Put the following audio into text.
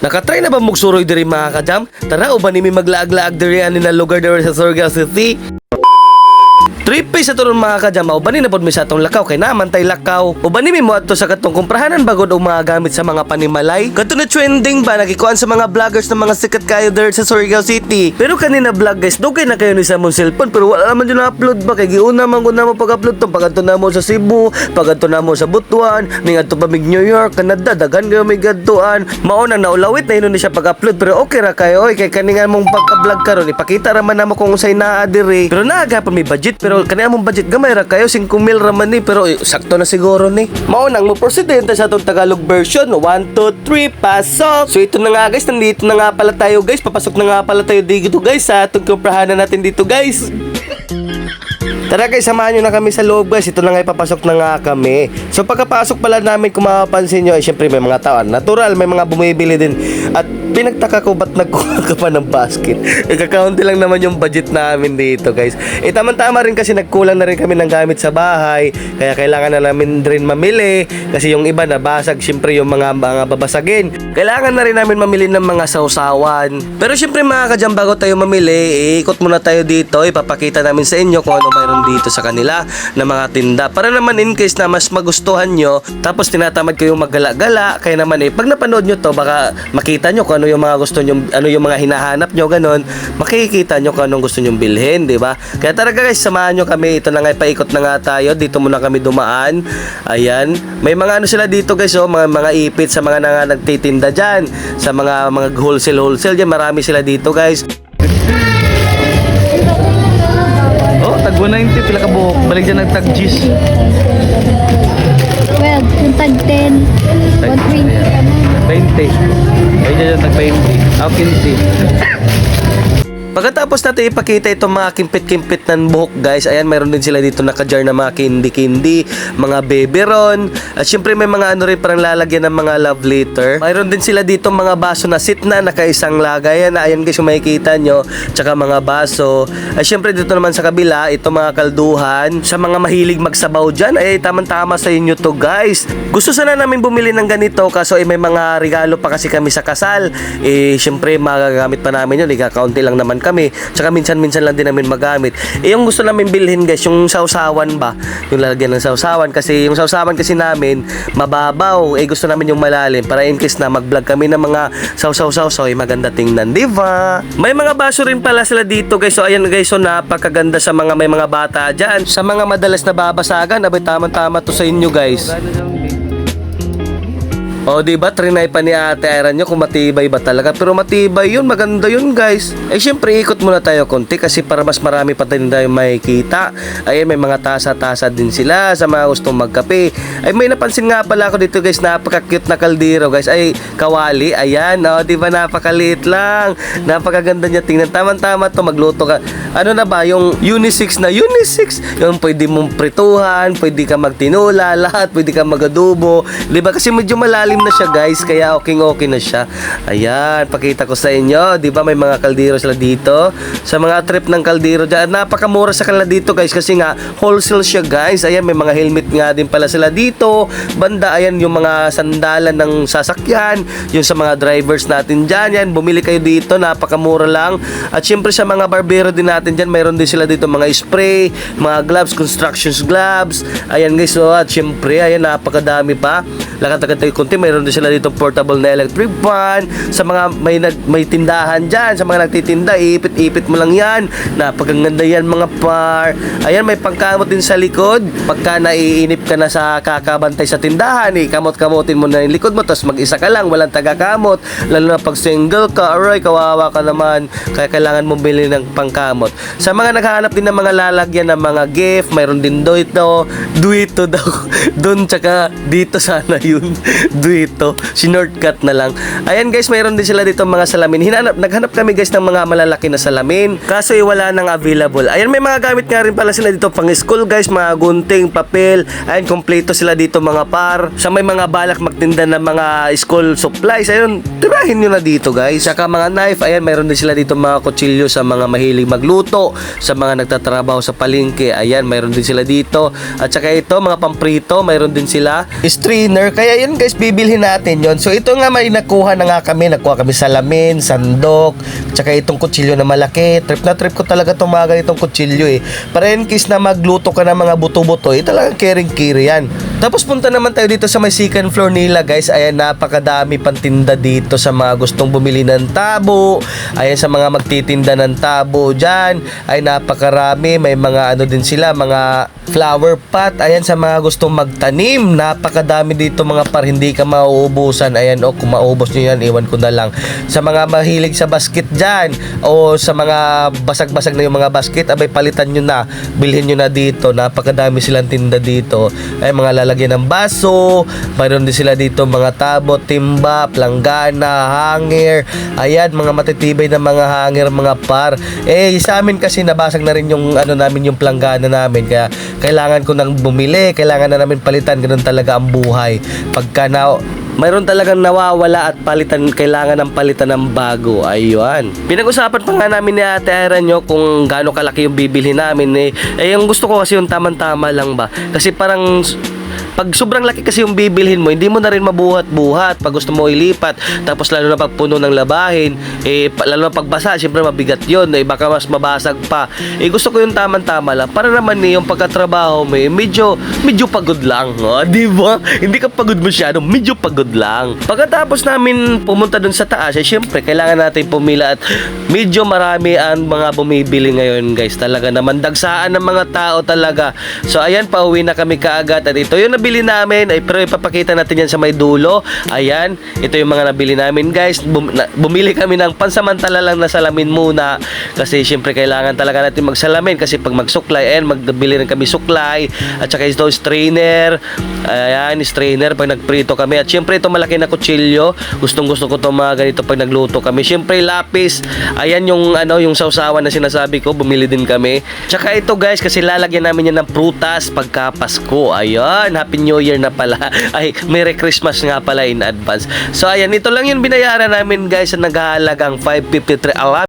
Nakatry na ba mugsuroy diri mga kadam? Tara uban nimi maglaag-laag diri ani na lugar diri sa Surigao City. Tripe sa turon mga kadam, uban na pod mi sa atong lakaw kay naman tay lakaw. Uban nimi mo adto sa katong kumprahanan bagod og mga gamit sa mga panimalay. Kadto na trending ba nagikuan sa mga vloggers ng mga sikat kayo diri sa Surigao City. Pero kanina vlog guys, dugay na kayo ni sa mong cellphone pero wala naman yun na-upload ba kay giuna man gud na mo pag-upload to pag na mo sa Cebu, pag na mo sa Butuan, ning adto pa mig New York, Canada, daghan kayo may gadtuan. Mao na naulawit na yun ni siya pag-upload pero okay ra kayo oy kay kaninga mong pagka-vlog karon ipakita ra man namo kung usay naa diri. Pero naaga pa may budget pero kaniya mong budget gamay ra kayo 5 mil ra man ni pero eh, sakto na siguro ni. Mao nang mo presidente sa atong Tagalog version 1 2 3 pasok. So ito na nga guys, nandito na nga pala tayo guys. Papasok na nga pala tayo dito guys sa atong kumprahanan natin dito guys. Tara guys, samahan nyo na kami sa loob guys. Ito na nga ipapasok na nga kami. So pagkapasok pala namin, kung mapapansin nyo, eh syempre may mga tao. Natural, may mga bumibili din. At pinagtaka ko ba't nagkuha ka pa ng basket. Ikakaunti lang naman yung budget namin dito guys. Eh tama-tama rin kasi nagkulang na rin kami ng gamit sa bahay. Kaya kailangan na namin rin mamili. Kasi yung iba nabasag, syempre yung mga, mga babasagin. Kailangan na rin namin mamili ng mga sausawan. Pero syempre mga kadyang bago tayo mamili, ikot muna tayo dito. Ipapakita namin sa inyo kung ano mayroon dito sa kanila na mga tinda. Para naman in case na mas magustuhan nyo, tapos tinatamad kayong maggala-gala, kaya naman eh, pag napanood nyo to, baka makita nyo kung ano yung mga gusto nyo, ano yung mga hinahanap nyo, ganun, makikita nyo kung anong gusto nyo bilhin, di ba? Kaya talaga guys, samahan nyo kami. Ito na nga, paikot na nga tayo. Dito muna kami dumaan. Ayan. May mga ano sila dito guys, oh, mga, mga ipit sa mga nga nagtitinda dyan. Sa mga mga wholesale wholesale dyan. Marami sila dito guys. Oh, tag 190 pila ka buhok. Balik dyan ng tag G's. 12, yung tag 10, 120 ka na. 20. Ay dyan tag 20. Ah, 15. Pagkatapos natin ipakita itong mga kimpit-kimpit ng buhok guys, ayan mayroon din sila dito naka-jar na mga candy-candy, mga beberon, at syempre may mga ano rin parang lalagyan ng mga love letter. Mayroon din sila dito mga baso na sit na nakaisang lagay, ayan, ayan guys yung makikita nyo, tsaka mga baso. At syempre dito naman sa kabila, ito mga kalduhan, sa mga mahilig magsabaw dyan, ay tamang-tama sa inyo to guys. Gusto sana namin bumili ng ganito, kaso ay may mga regalo pa kasi kami sa kasal. Eh syempre magagamit pa namin yun, ikakaunti lang naman kami. Tsaka minsan-minsan lang din namin magamit. Eh yung gusto namin bilhin guys, yung sausawan ba? Yung lalagyan ng sausawan kasi yung sausawan kasi namin mababaw. Eh gusto namin yung malalim para in case na mag-vlog kami ng mga sausaw-sausaw eh maganda tingnan, di ba? May mga baso rin pala sila dito guys. So ayan guys, so napakaganda sa mga may mga bata dyan. Sa mga madalas na babasagan, abay tama-tama to sa inyo guys. O, di ba? Trinay pa ni Ate Iron nyo kung matibay ba talaga. Pero matibay yun. Maganda yun, guys. Eh, syempre, ikot muna tayo konti kasi para mas marami pa tayo tayong makikita. Ayan, may mga tasa-tasa din sila sa mga gustong magkape. Ay, may napansin nga pala ako dito, guys. Napaka-cute na kaldero, guys. Ay, kawali. Ayan, o, di ba? Napakaliit lang. Napakaganda niya. Tingnan, tama-tama to Magluto ka. Ano na ba? Yung unisex na unisex. Yung pwede mong prituhan, pwede ka magtinula, lahat. Pwede ka magadubo. Di ba? Kasi medyo malalim na siya guys, kaya okay okay na siya. Ayan, pakita ko sa inyo, 'di ba may mga kaldero sila dito. Sa mga trip ng kaldero diyan, napakamura sa kanila dito guys kasi nga wholesale siya guys. Ayan, may mga helmet nga din pala sila dito. Banda ayan yung mga sandalan ng sasakyan, yung sa mga drivers natin diyan. Yan, bumili kayo dito, napakamura lang. At syempre sa mga barbero din natin diyan, mayroon din sila dito mga spray, mga gloves, constructions gloves. Ayan guys, so at syempre ayan napakadami pa. Lakad-lakad konti, mayroon din sila dito portable na electric fan. Sa mga may nag, may tindahan diyan, sa mga nagtitinda, ipit-ipit mo lang 'yan. Napakaganda 'yan mga par. Ayan, may pangkamot din sa likod. Pagka naiinip ka na sa kakabantay sa tindahan, eh, kamot-kamotin mo na yung likod mo, tapos mag-isa ka lang, walang taga-kamot. Lalo na pag single ka, aray, kawawa ka naman. Kaya kailangan mo bili ng pangkamot. Sa mga naghahanap din ng mga lalagyan ng mga gift, mayroon din do ito, do ito daw. Doon tsaka dito sana yun. do ito. Sinortcut na lang. Ayan guys, mayroon din sila dito mga salamin. Hinanap, naghanap kami guys ng mga malalaki na salamin. Kaso eh, wala nang available. Ayan, may mga gamit nga rin pala sila dito pang school guys. Mga gunting, papel. Ayan, kompleto sila dito mga par. Sa may mga balak magtinda ng mga school supplies. Ayun, tirahin nyo na dito guys. Saka mga knife. Ayan, mayroon din sila dito mga kutsilyo sa mga mahilig magluto. Sa mga nagtatrabaho sa palengke. Ayan, mayroon din sila dito. At saka ito, mga pamprito. Mayroon din sila. Strainer. Kaya yun guys, bibilhin natin yon. So ito nga may nakuha na nga kami. Nakuha kami salamin, sandok, tsaka itong kutsilyo na malaki. Trip na trip ko talaga itong mga ganitong kutsilyo eh. Para in case na magluto ka ng mga buto-buto, eh talagang caring-carry yan. Tapos punta naman tayo dito sa may second floor nila guys. Ayan, napakadami pang tinda dito sa mga gustong bumili ng tabo. Ayan, sa mga magtitinda ng tabo dyan. Ay napakarami. May mga ano din sila, mga flower pot. Ayan, sa mga gustong magtanim. Napakadami dito mga par. Hindi ka mauubusan. Ayan, o kung maubos nyo yan, iwan ko na lang. Sa mga mahilig sa basket dyan, o sa mga basag-basag na yung mga basket, abay palitan nyo na. Bilhin nyo na dito. Napakadami silang tinda dito. Ay, mga lalagyan ng baso. Mayroon din sila dito mga tabo, timba, planggana, hanger. Ayan, mga matitibay na mga hanger, mga par. Eh, sa amin kasi nabasag na rin yung ano namin, yung planggana namin. Kaya kailangan ko nang bumili, kailangan na namin palitan. Ganun talaga ang buhay. Pagka na mayroon talagang nawawala at palitan, kailangan ng palitan ng bago. Ayun. Pinag-usapan pa nga namin ni Ate Ira nyo kung gaano kalaki yung bibili namin. Eh, eh yung gusto ko kasi yung tamang-tama lang ba. Kasi parang pag sobrang laki kasi yung bibilhin mo, hindi mo na rin mabuhat-buhat pag gusto mo ilipat. Tapos lalo na pag puno ng labahin, eh, lalo na pagbasa, syempre mabigat yon eh, baka mas mabasag pa. Eh, gusto ko yung tamang-tama lang. Para naman eh, yung pagkatrabaho mo, eh, medyo, medyo pagod lang. Oh, di ba? Hindi ka pagod masyado, medyo pagod lang. Pagkatapos namin pumunta dun sa taas, eh, syempre, kailangan natin pumila at medyo marami ang mga bumibili ngayon, guys. Talaga naman, dagsaan ng mga tao talaga. So, ayan, pauwi na kami kaagad. At ito yung nabili namin, ay, pero ipapakita natin yan sa may dulo. Ayan, ito yung mga nabili namin, guys. Bum- na- bumili kami ng pansamantala lang na salamin muna. Kasi, syempre, kailangan talaga natin magsalamin. Kasi pag magsuklay, ayan, magbili rin kami suklay. At saka ito, strainer. Ayan, strainer pag nagprito kami. At syempre, ito malaki na kutsilyo. Gustong gusto ko ito mga ganito pag nagluto kami. Syempre, lapis. Ayan yung, ano, yung sausawan na sinasabi ko. Bumili din kami. Tsaka ito, guys, kasi lalagyan namin yan ng prutas pagka Pasko. Ayan, Happy New Year na pala. Ay, Merry Christmas nga pala in advance. So, ayan, ito lang yung binayaran namin, guys, na naghahalagang 553. Alam